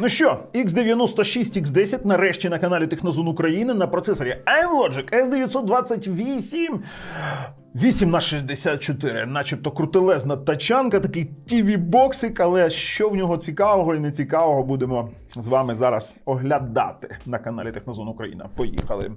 Ну що, X96, X10 нарешті на каналі Технозон України на процесорі iMlogic S928. 8 на 64, начебто крутелезна тачанка, такий TV-боксик, але що в нього цікавого і нецікавого будемо з вами зараз оглядати на каналі Технозон Україна. Поїхали.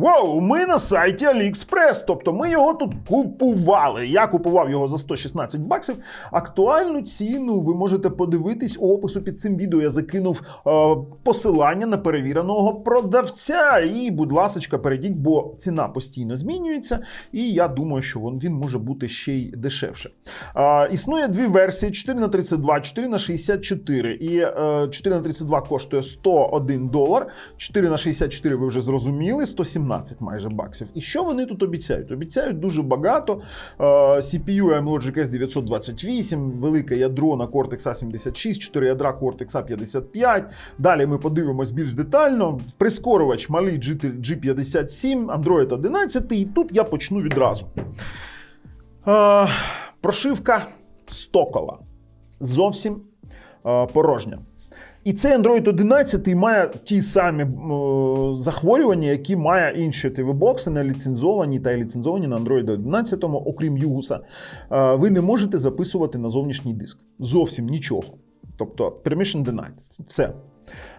Воу, ми на сайті AliExpress, тобто ми його тут купували. Я купував його за 116 баксів. Актуальну ціну ви можете подивитись у опису під цим відео. Я закинув е, посилання на перевіреного продавця. І, будь ласка, перейдіть, бо ціна постійно змінюється, і я думаю, що він, він може бути ще й дешевше. Е, існує дві версії: 4 на 32 4 на 64 І е, 4 на 32 коштує 101 долар. 4 на 64 ви вже зрозуміли, 117 майже баксів. І що вони тут обіцяють? Обіцяють дуже багато. CPU AMLogic S928, велике ядро на Cortex A76, 4 ядра Cortex A55. Далі ми подивимось більш детально. Прискорювач малий G57, Android 11. І тут я почну відразу. Е, прошивка стокова. Зовсім е, порожня. І цей Android 11 має ті самі е, захворювання, які має інші TV-бокси, не ліцензовані та ліцензовані на Android 11, окрім Югуса. Е, ви не можете записувати на зовнішній диск. Зовсім нічого. Тобто permission denied. Все.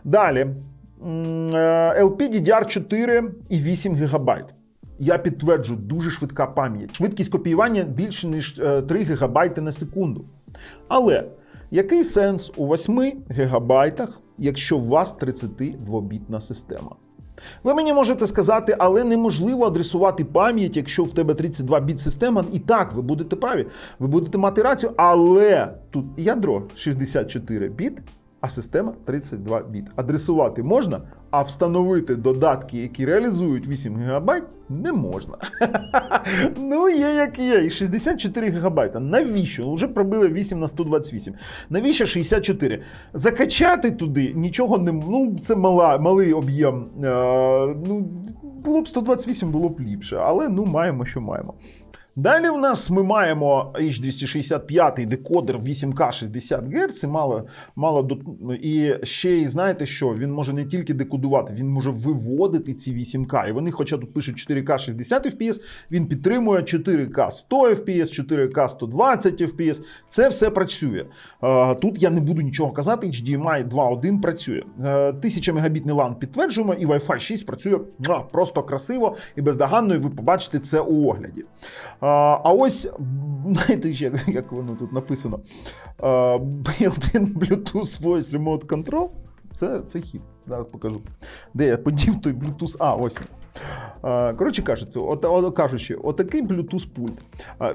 Далі. Е, LPDDR4 і 8 ГБ. Я підтверджую, дуже швидка пам'ять. Швидкість копіювання більше, ніж е, 3 ГБ на секунду. Але який сенс у 8 гігабайтах, якщо у вас 32-бітна система? Ви мені можете сказати, але неможливо адресувати пам'ять, якщо в тебе 32 біт система. І так, ви будете праві, ви будете мати рацію, але тут ядро 64 біт, а система 32 біт. Адресувати можна, а встановити додатки, які реалізують 8 ГБ, не можна. ну, є як є. І 64 ГБ. Навіщо? Ну, Вже пробили 8 на 128. Навіщо 64? Закачати туди нічого не ну, це мала, малий об'єм. Е, ну, було б 128, було б ліпше, але ну маємо, що маємо. Далі в нас ми маємо H265 декодер 8К 60 Гц, мало, мало до... і ще й знаєте що, він може не тільки декодувати, він може виводити ці 8К. І вони, хоча тут пишуть 4К 60 FPS, він підтримує 4К 100 FPS, 4К 120 FPS. Це все працює. Е, Тут я не буду нічого казати, HDMI 2.1 працює. Е, 1000 мегабітний LAN підтверджуємо, і Wi-Fi 6 працює просто красиво і бездоганно, і ви побачите це у огляді. А, ось, знаєте, ще, як воно тут написано: Built-in Bluetooth Voice Remote Control. Це, це хід. Зараз покажу. Де я подів той Bluetooth? А, ось Коротше кажучи, от, от, кажучи, отакий Bluetooth пульт.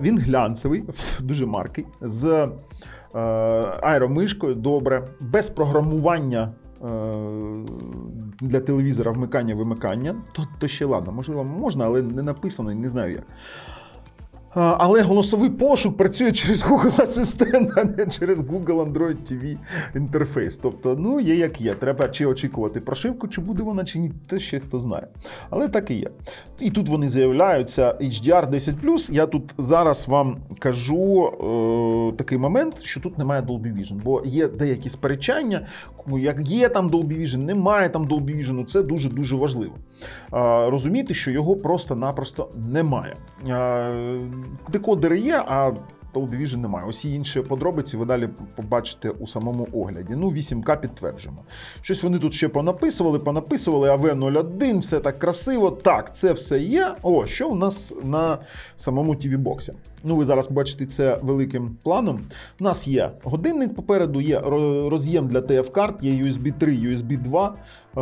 Він глянцевий, дуже маркий, з е, аеромишкою, добре, без програмування. е, Для телевізора вмикання-вимикання, то, то ще ладно, можливо, можна, але не написано не знаю як. Але голосовий пошук працює через Google Асистент, а не через Google Android TV інтерфейс. Тобто, ну є як є. Треба чи очікувати прошивку, чи буде вона, чи ні, те ще хто знає. Але так і є. І тут вони заявляються HDR 10 Я тут зараз вам кажу е, такий момент, що тут немає Dolby Vision, бо є деякі сперечання, як є там Dolby Vision, немає там Dolby Vision, це дуже дуже важливо. Розуміти, що його просто-напросто немає. Декодери є, а Dolby Vision немає. Усі інші подробиці ви далі побачите у самому огляді. Ну, 8К підтверджуємо. Щось вони тут ще понаписували, понаписували, AV01, все так красиво. Так, це все є. О, що у нас на самому TV-боксі? Ну, ви зараз бачите це великим планом. У нас є годинник попереду, є роз'єм для TF-карт, є USB 3, USB 2, е,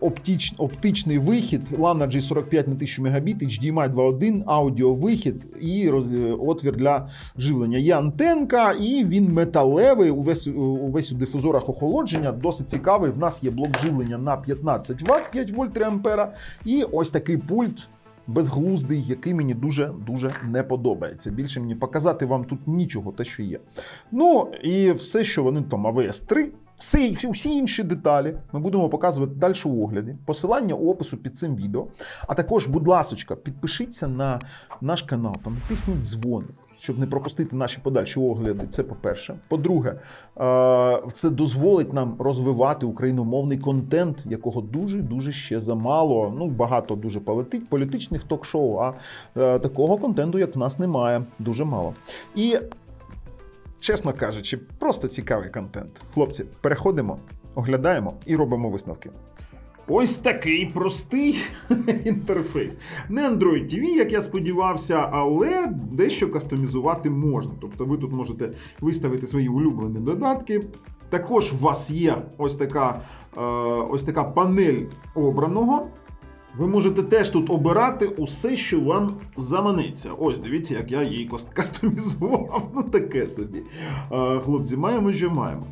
оптич, оптичний вихід, LAN G45 на 1000 Мбіт, HDMI 2.1, аудіовихід і роз, отвір для живлення. Є антенка, і він металевий, увесь, увесь у дифузорах охолодження, досить цікавий. В нас є блок живлення на 15 Вт, 5 вольт 3 ампера, і ось такий пульт безглуздий, який мені дуже дуже не подобається. Більше мені показати вам тут нічого, те, що є. Ну і все, що вони там АВС-3. Всі, всі, інші деталі ми будемо показувати далі у огляді. Посилання у опису під цим відео. А також, будь ласка, підпишіться на наш канал, там натисніть дзвоник, щоб не пропустити наші подальші огляди. Це по-перше. По-друге, е, це дозволить нам розвивати україномовний контент, якого дуже дуже ще замало. Ну, багато дуже політичних ток-шоу, а е, такого контенту, як в нас, немає. Дуже мало. І чесно кажучи, просто цікавий контент. Хлопці, переходимо, оглядаємо і робимо висновки. Ось такий простий інтерфейс. Не Android TV, як я сподівався, але дещо кастомізувати можна. Тобто ви тут можете виставити свої улюблені додатки. Також у вас є ось така, е, ось така панель обраного. Ви можете теж тут обирати усе, що вам заманеться. Ось, дивіться, як я її кастомізував. Ну таке собі. Е, Хлопці, маємо, що маємо.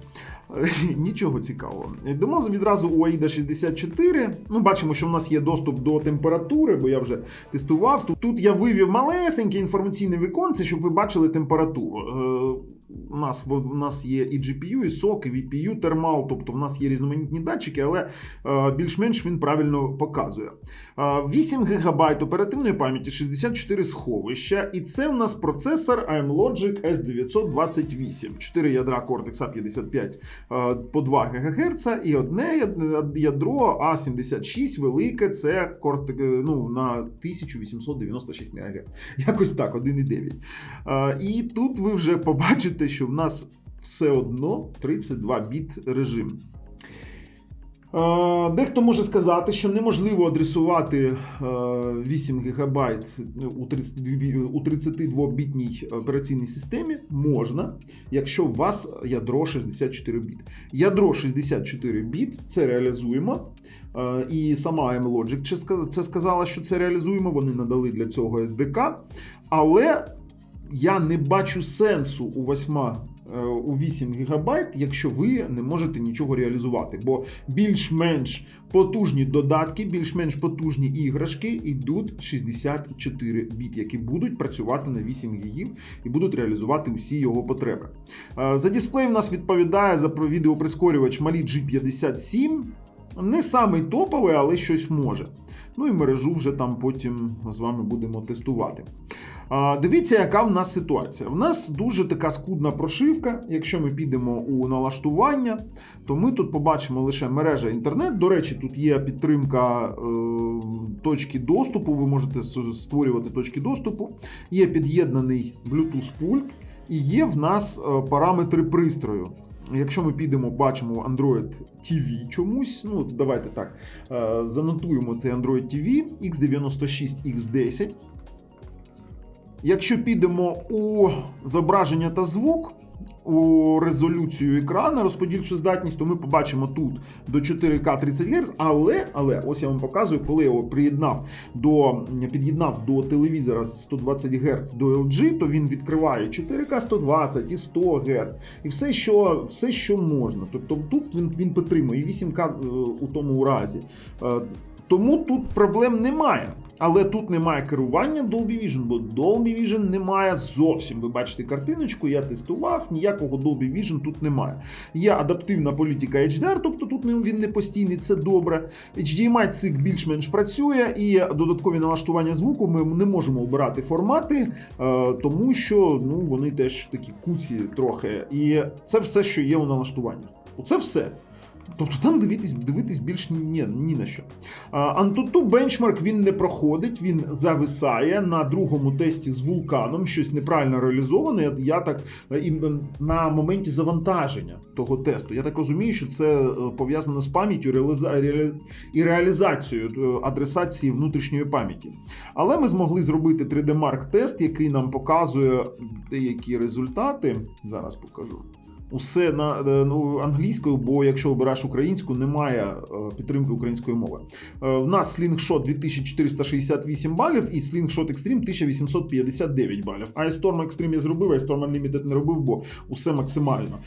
Е, Нічого цікавого. Йдемо відразу у AIDA 64. Ну, бачимо, що в нас є доступ до температури, бо я вже тестував. Тут, тут я вивів малесеньке інформаційне віконце, щоб ви бачили температуру. Е, у нас, в- у нас є і GPU, і SOC, і VPU, термал, тобто в нас є різноманітні датчики, але е, більш-менш він правильно показує. Е, 8 ГБ оперативної пам'яті, 64 сховища, і це у нас процесор AM Logic S928, 4 ядра Cortex A55 е, по 2 ГГц і одне ядро А76 велике, це е, ну, на 1896 МГц. Якось так, 1,9. Е, І тут ви вже побачите, що в нас все одно 32 біт режим. Е, Дехто може сказати, що неможливо адресувати е, 8 ГБ у 32 у 32-бітній операційній системі. Можна, якщо у вас ядро 64 біт. Ядро 64 біт це реалізуємо. Е, І сама M-Logic це сказала, що це реалізуємо. Вони надали для цього SDK. Але я не бачу сенсу у 8, е, у 8 ГБ, якщо ви не можете нічого реалізувати. Бо більш-менш потужні додатки, більш-менш потужні іграшки йдуть 64 біт, які будуть працювати на 8 гігів і будуть реалізувати усі його потреби. Е, За дисплей в нас відповідає за відеоприскорювач Mali G57. Не самий топовий, але щось може. Ну і мережу вже там потім з вами будемо тестувати. Дивіться, яка в нас ситуація. В нас дуже така скудна прошивка. Якщо ми підемо у налаштування, то ми тут побачимо лише мережа інтернет. До речі, тут є підтримка е, точки доступу. Ви можете створювати точки доступу. Є під'єднаний Bluetooth пульт, і є в нас е, параметри пристрою. Якщо ми підемо, бачимо Android TV чомусь. Ну, давайте так. е, Занотуємо цей Android TV X96, X10. Якщо підемо у зображення та звук, у резолюцію екрану, розподільчу здатність, то ми побачимо тут до 4К 30 Гц, але, але ось я вам показую, коли я його приєднав до, під'єднав до телевізора 120 Гц до LG, то він відкриває 4К 120 і 100 Гц, і все, що, все, що можна. Тобто тут він, він підтримує і 8К е, у тому разі. Тому тут проблем немає. Але тут немає керування Dolby Vision, бо Dolby Vision немає зовсім. Ви бачите картиночку, я тестував, ніякого Dolby Vision тут немає. Є адаптивна політика HDR, тобто тут він не постійний, це добре. HDMI цик більш-менш працює, і додаткові налаштування звуку ми не можемо обирати формати, е, тому що ну, вони теж такі куці трохи. І це все, що є у налаштуваннях. Оце все. Тобто там дивитись, дивитись більш ні, ні на що. А, Antutu бенчмарк він не проходить, він зависає на другому тесті з вулканом, щось неправильно реалізоване. Я, так е, і на моменті завантаження того тесту. Я так розумію, що це е, пов'язано з пам'яттю і реалізацією е, адресації внутрішньої пам'яті. Але ми змогли зробити 3D Mark тест, який нам показує деякі результати. Зараз покажу. Усе на е, ну, англійською, бо якщо обираєш українську, немає е, підтримки української мови. Е, В нас Slingshot 2468 балів і Slingshot Extreme 1859 балів. А Storm Extreme я зробив, а Storm Unlimited не робив, бо усе максимально.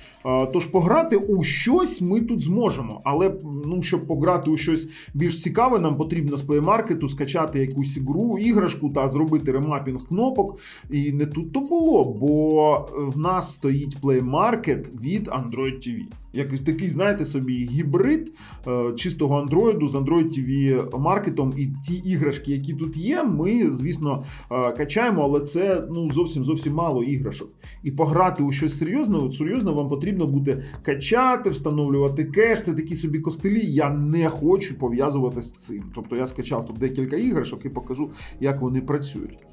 Тож пограти у щось ми тут зможемо. Але ну, щоб пограти у щось більш цікаве, нам потрібно з Market скачати якусь ігру, іграшку та зробити ремапінг кнопок. І не тут то було, бо в нас стоїть Market від Android TV. Якийсь такий, знаєте собі, гібрид е, чистого Android з Android TV маркетом. І ті іграшки, які тут є, ми, звісно, е, качаємо, але це ну зовсім зовсім мало іграшок. І пограти у щось серйозне, от серйозно вам потрібно буде качати, встановлювати кеш. Це такі собі костелі. Я не хочу пов'язувати з цим. Тобто я скачав тут декілька іграшок і покажу, як вони працюють.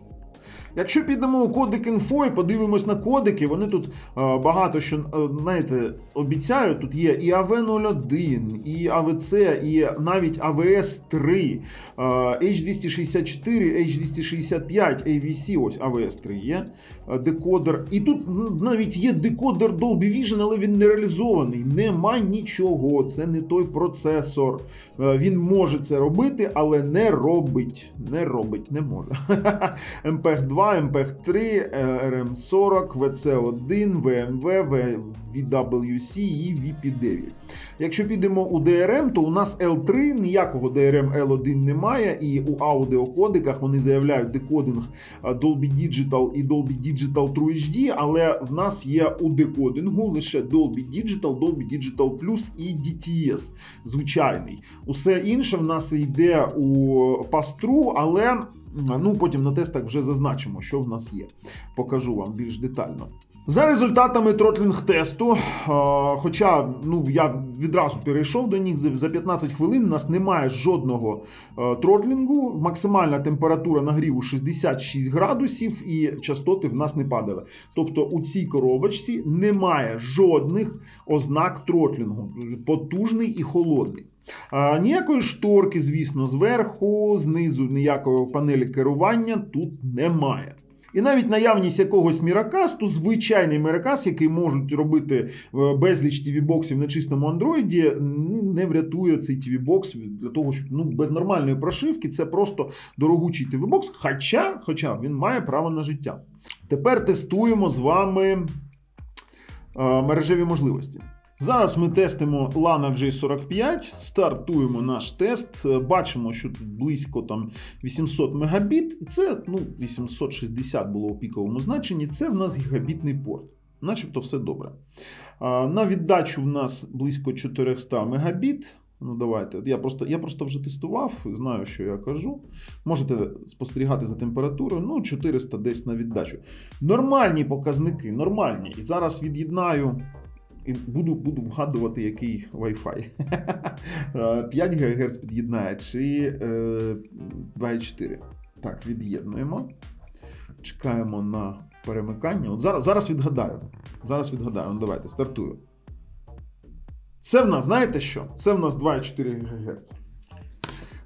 Якщо підемо у кодик інфо і подивимось на кодики, вони тут е, багато що е, знаєте, обіцяють. Тут є і АВ01, і АВЦ, і навіть АВС3, е, H264, H265, AVC, ось AVS3 є е, декодер. І тут навіть є декодер Dolby Vision, але він не реалізований. Нема нічого. Це не той процесор. Він може це робити, але не робить. Не робить, не може. MPEG 2, MPEG 3, RM40, VC1, VMW, VWC і VP9. Якщо підемо у DRM, то у нас L3, ніякого DRM L1 немає, і у аудіокодиках вони заявляють декодинг е, Dolby Digital і Dolby Digital True HD, але в нас є у декодингу лише Dolby Digital, Dolby Digital Plus і DTS звичайний. Усе інше в нас йде у пастру, але ну потім на тестах вже зазначимо, що в нас є. Покажу вам більш детально. За результатами тротлінг тесту, хоча ну я відразу перейшов до них за за 15 хвилин, у нас немає жодного е, тротлінгу. Максимальна температура нагріву 66 градусів і частоти в нас не падали. Тобто у цій коробочці немає жодних ознак тротлінгу, потужний і холодний. А, ніякої шторки, звісно, зверху, знизу ніякої панелі керування тут немає. І навіть наявність якогось міракасту, звичайний міракаст, який можуть робити е, безліч TV-боксів на чистому андроїді, не врятує цей TV-бокс для того, щоб ну, без нормальної прошивки це просто дорогучий TV-бокс, хоча, хоча він має право на життя. Тепер тестуємо з вами е, мережеві можливості. Зараз ми тестимо Lana J45, стартуємо наш тест. Бачимо, що тут близько там 800 мегабіт. Це ну, 860 було у піковому значенні. Це в нас гігабітний порт. Начебто все добре. На віддачу в нас близько 400 мегабіт. Ну, давайте. Я просто, я просто вже тестував, знаю, що я кажу. Можете спостерігати за температурою. Ну, 400 десь на віддачу. Нормальні показники, нормальні. І зараз від'єднаю буду, буду вгадувати, який Wi-Fi. Е, 5 ГГц під'єднає чи е, 2,4. Так, від'єднуємо. Чекаємо на перемикання. От зараз, зараз відгадаю. Зараз відгадаю. Ну, давайте, стартую. Це в нас, знаєте що? Це в нас 2,4 ГГц.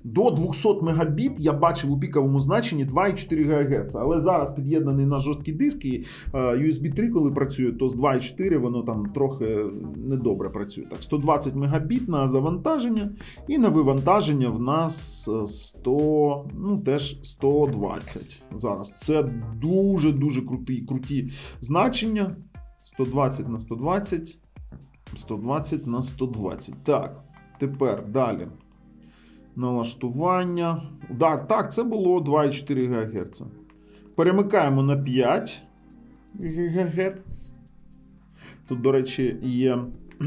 До 200 Мбіт я бачив у піковому значенні 2,4 ГГц. Але зараз під'єднаний на жорсткі диски е, USB 3, коли працює, то з 2,4 воно там трохи недобре працює. Так, 120 Мбіт на завантаження, і на вивантаження в нас е, 100, ну теж 120. Зараз це дуже-дуже круті, круті значення. 120 на 120. 120 на 120. Так, тепер далі. Налаштування. Так, так, це було 2,4 ГГц. Перемикаємо на 5 ГГц. Тут, до речі, є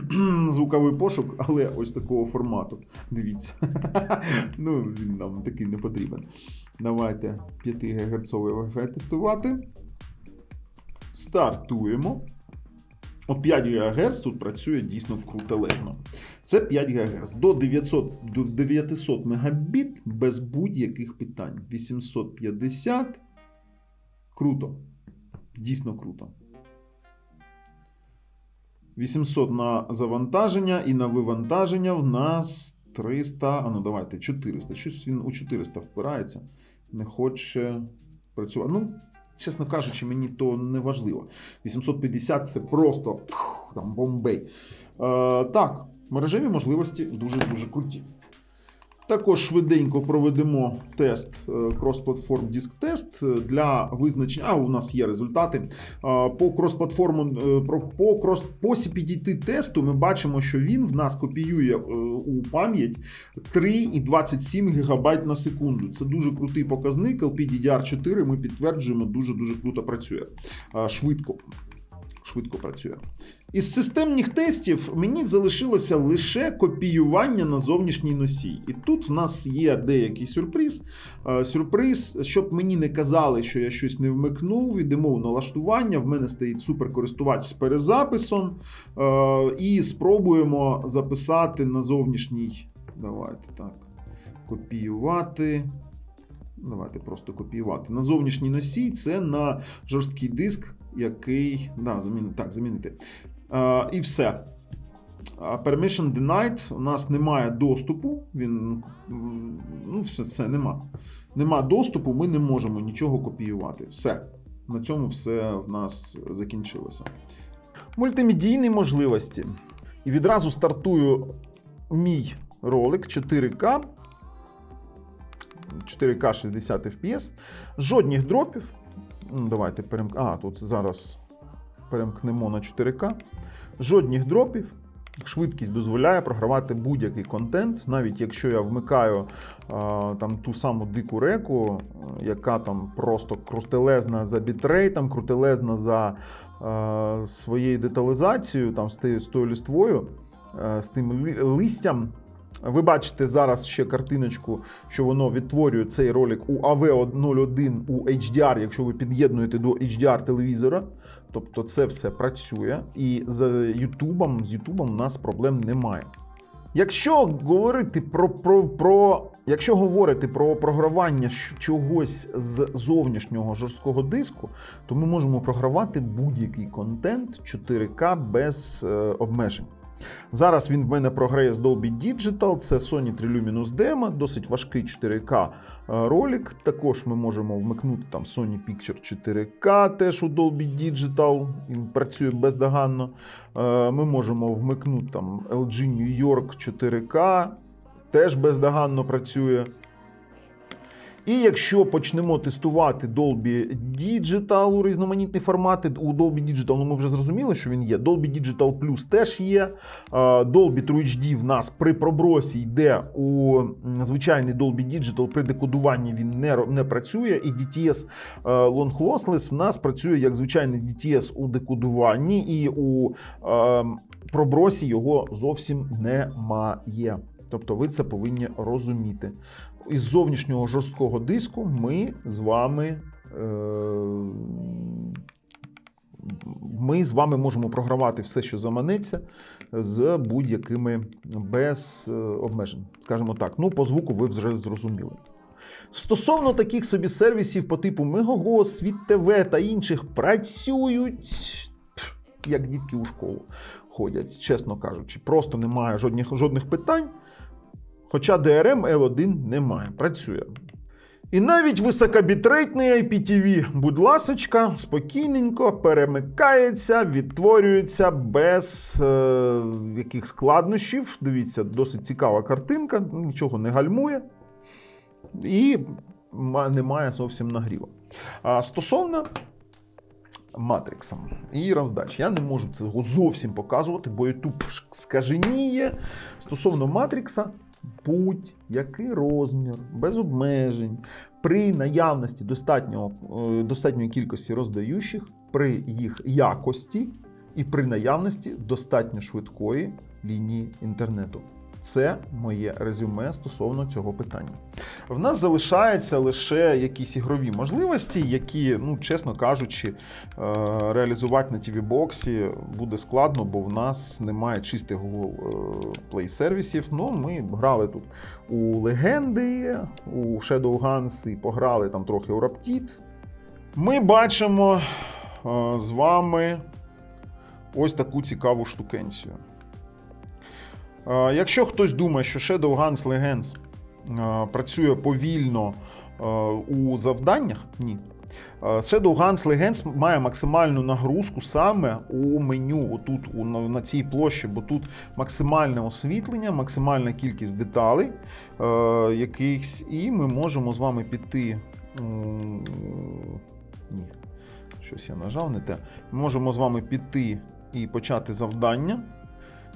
звуковий пошук, але ось такого формату. Дивіться. ну, він нам такий не потрібен. Давайте 5 ГГц тестувати. Стартуємо. От 5 ГГц тут працює дійсно вкрутелезно. Це 5 ГГц. До 900, до 900 Мбіт без будь-яких питань. 850. Круто. Дійсно круто. 800 на завантаження і на вивантаження в нас 300. А ну давайте 400. Щось він у 400 впирається. Не хоче працювати. Ну, чесно кажучи, мені то не важливо. 850 це просто пх, там бомбей. Е, так, мережеві можливості дуже-дуже круті. Також швиденько проведемо тест е, крос-платформ диск тест для визначення. А у нас є результати. Е, По крос-платформу е, по крос по CPDT тесту ми бачимо, що він в нас копіює у пам'ять 3,27 ГБ на секунду. Це дуже крутий показник. LPDDR4 ми підтверджуємо, дуже дуже круто працює. Швидко. Швидко працює. Із системних тестів мені залишилося лише копіювання на зовнішній носій. І тут в нас є деякий сюрприз. Е, Сюрприз, щоб мені не казали, що я щось не вмикнув, йдемо в налаштування. В мене стоїть суперкористувач з перезаписом. Е, І спробуємо записати на зовнішній. Давайте так. Копіювати. Давайте просто копіювати. На зовнішній носій це на жорсткий диск, який. Да, замін... Так, замінити. Е, і все. А Permission denied. У нас немає доступу. Він. Ну, все, це нема. Нема доступу, ми не можемо нічого копіювати. Все. На цьому все в нас закінчилося. Мультимедійні можливості. І відразу стартую мій ролик 4К. 4К 60 FPS. Жодних дропів. Давайте перемк... А, тут зараз перемкнемо на 4К. Жодних дропів. Швидкість дозволяє програвати будь-який контент, навіть якщо я вмикаю а, там ту саму дику реку, яка там просто крутелезна за бітрейтом, крутелезна за а, своєю деталізацією, там з тією- з тою ліствою, а, з тим листям. Ви бачите зараз ще картиночку, що воно відтворює цей ролик у AV01 у HDR, якщо ви під'єднуєте до HDR телевізора. Тобто це все працює. І з YouTube, з YouTube у нас проблем немає. Якщо говорити про, про, про якщо говорити про програвання чогось з зовнішнього жорсткого диску, то ми можемо програвати будь-який контент 4К без е, обмежень. Зараз він в мене програє з Dolby Digital, це Sony Triluminous Demo, досить важкий 4К е, ролик. Також ми можемо вмикнути там Sony Picture 4K, теж у Dolby Digital, він працює бездоганно. Е, Ми можемо вмикнути там LG New York 4K, теж бездоганно працює. І якщо почнемо тестувати Dolby Digital у різноманітні формати, у Dolby Digital, ну ми вже зрозуміли, що він є. Dolby Digital Plus теж є. Dolby True HD в нас при пробросі йде у звичайний Dolby Digital, при декодуванні він не, не працює. І DTS Long Lossless в нас працює як звичайний DTS у декодуванні, і у е, пробросі його зовсім немає. Тобто ви це повинні розуміти. Із зовнішнього жорсткого диску ми з вами. Е- ми з вами можемо програвати все, що заманеться, з будь-якими без е, обмежень. Скажімо так. Ну, по звуку ви вже зрозуміли. Стосовно таких собі сервісів по типу Megogo, Світ ТВ та інших працюють як дітки у школу ходять, чесно кажучи. Просто немає жодних, жодних питань. Хоча DRM L1 немає, працює. І навіть високобітрейтний IPTV, будь ласочка, спокійненько перемикається, відтворюється без е, яких складнощів. Дивіться, досить цікава картинка, нічого не гальмує. І немає зовсім нагріву. А стосовно Матрикса і роздач. Я не можу цього зовсім показувати, бо YouTube скаженіє. Стосовно Матрикса, будь-який розмір, без обмежень, при наявності достатнього, е, достатньої кількості роздаючих, при їх якості і при наявності достатньо швидкої лінії інтернету. Це моє резюме стосовно цього питання. В нас залишаються лише якісь ігрові можливості, які, ну чесно кажучи, е, реалізувати на tv боксі буде складно, бо в нас немає чистих плей сервісів. Ну, ми грали тут у легенди, у Shadowguns і пограли там трохи у Raptid. Ми бачимо е, з вами ось таку цікаву штукенцію. Якщо хтось думає, що Shadowguns Legends е, працює повільно у завданнях, ні. Е, Shadowguns Legends має максимальну нагрузку саме у меню, отут, на, цій площі, бо тут максимальне освітлення, максимальна кількість деталей якихось, і ми можемо з вами піти. Ні, щось я нажав не те. Ми можемо з вами піти і почати завдання.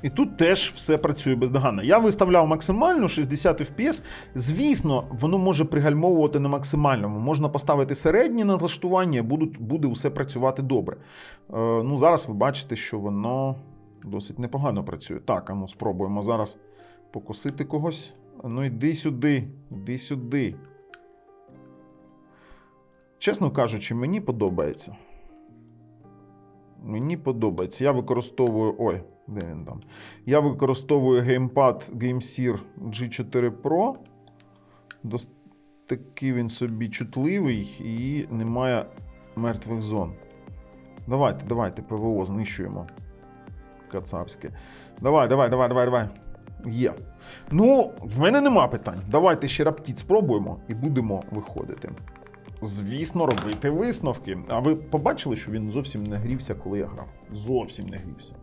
І тут теж все працює бездоганно. Я виставляв максимальну 60 FPS. Звісно, воно може пригальмовувати на максимальному. Можна поставити середнє налаштування, буде все працювати добре. Е, ну, зараз ви бачите, що воно досить непогано працює. Так, а ну спробуємо зараз покосити когось. Ну, йди сюди, йди сюди. Чесно кажучи, мені подобається. Мені подобається. Я використовую. Ой, де він там? Я використовую геймпад GameSear G4 Pro. Дос... Такий він собі чутливий і немає мертвих зон. Давайте, давайте, ПВО знищуємо. Кацапське. Давай, давай, давай, давай, давай. Є. Ну, в мене нема питань. Давайте ще раптіт спробуємо і будемо виходити. Звісно, робити висновки. А ви побачили, що він зовсім не грівся, коли я грав? Зовсім не грівся.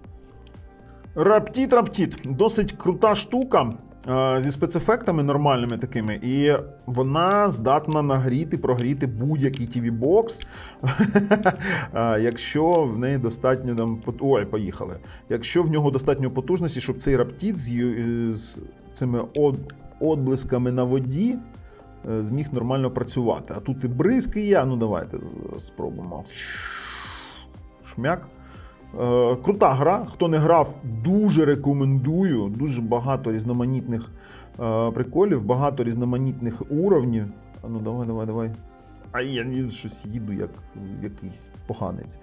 Раптіт, раптіт. Досить крута штука е, зі спецефектами нормальними такими, і вона здатна нагріти, прогріти будь-який tv бокс е, якщо в неї достатньо там. Ой, поїхали. Якщо в нього достатньо потужності, щоб цей раптіт з, з цими отблисками на воді е, зміг нормально працювати. А тут і бризки є. Ну давайте спробуємо. Шмяк. Е, крута гра. Хто не грав, дуже рекомендую. Дуже багато різноманітних е, приколів, багато різноманітних уровнів. Ну давай, давай, давай. А я щось їду як якийсь поганець. Е,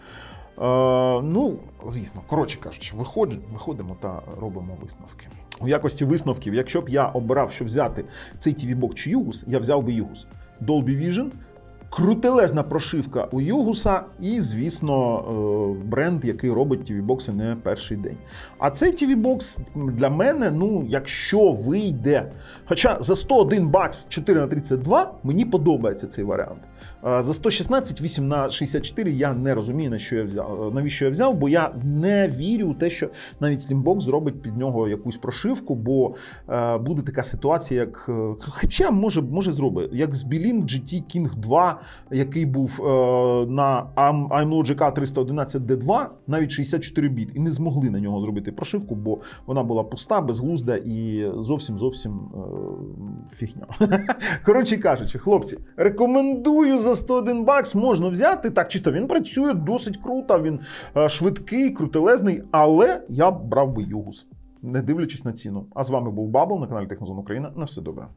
ну, звісно, коротше кажучи, виходимо, виходимо та робимо висновки. У якості висновків, якщо б я обирав, що взяти цей TV-бок чи Югус, я взяв би Югус. Dolby Vision, крутелезна прошивка у Югуса, і, звісно, е, бренд, який робить тіві-бокси не перший день. А цей тіві-бокс для мене, ну, якщо вийде. Хоча за 101 бакс 4 на 32 мені подобається цей варіант. Е, За 116 8 на 64 я не розумію, на що я взяв, навіщо я взяв, бо я не вірю у те, що навіть Slimbox зробить під нього якусь прошивку, бо е, буде така ситуація, як. е, Хоча може, може зробить, як з Білін GT King 2, який був е, на iMlogic A311D2, навіть 64 біт, і не змогли на нього зробити прошивку, бо вона була пуста, безглузда і зовсім зовсім е, фігня. Коротше кажучи, хлопці, рекомендую за 101 бакс можна взяти. Так, чисто він працює досить круто, він е, швидкий, крутелезний, але я брав би Югус, не дивлячись на ціну. А з вами був Бабл на каналі Технозон Україна. На все добре.